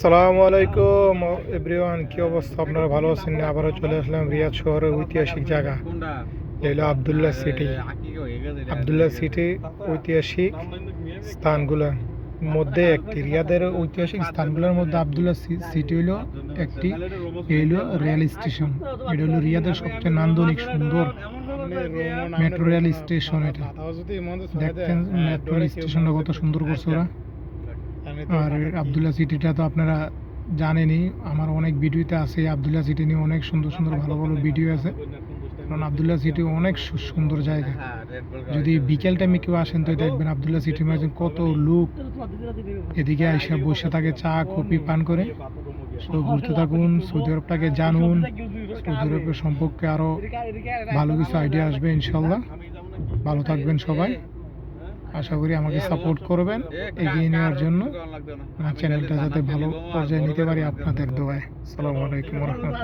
সালামু আলাইকুম, এভরিওয়ান, কি অবস্থা? আপনারা ভালো আছেন না? আবারও চলে আসলাম রিয়াদ শহরের ঐতিহাসিক জায়গা এলো আবদুল্লাহ সিটি আবদুল্লাহ সিটি ঐতিহাসিক স্থানগুলোর মধ্যে একটি রিয়াদের ঐতিহাসিক স্থানগুলোর মধ্যে আবদুল্লাহ সিটি হলো একটি হলো রেল স্টেশন এটা হলো রিয়াদের সবচেয়ে নান্দনিক সুন্দর মেট্রো রেল স্টেশন এটা। দেখতেন মেট্রো রেল স্টেশনটা কত সুন্দর করছে ওরা। আর আবদুল্লাহ সিটিটা তো আপনারা জানেনই আমার অনেক ভিডিওতে আছে এই আবদুল্লাহ সিটি নিয়ে অনেক সুন্দর সুন্দর ভালো ভালো ভিডিও আছে। কারণ আবদুল্লাহ সিটি অনেক সুন্দর জায়গা। যদি বিকেল টাইমে কেউ আসেন তো দেখবেন আবদুল্লাহ সিটির মাঝে কত লোক এদিকে এসে বসে থাকে চা কফি পান করে। তো ঘুরতে থাকুন সৌদি আরবটাকে জানুন। সৌদি আরবের সম্পর্কে আরও ভালো কিছু আইডিয়া আসবে ইনশাল্লাহ ভালো থাকবেন সবাই। আশা করি আমাকে সাপোর্ট করবেন, এগিয়ে নেওয়ার জন্য। চ্যানেলটা যাতে ভালো পর্যায়ে নিতে পারি আপনাদের দোয়ায়। সালামালাইকুম রহমতুল্লাহ।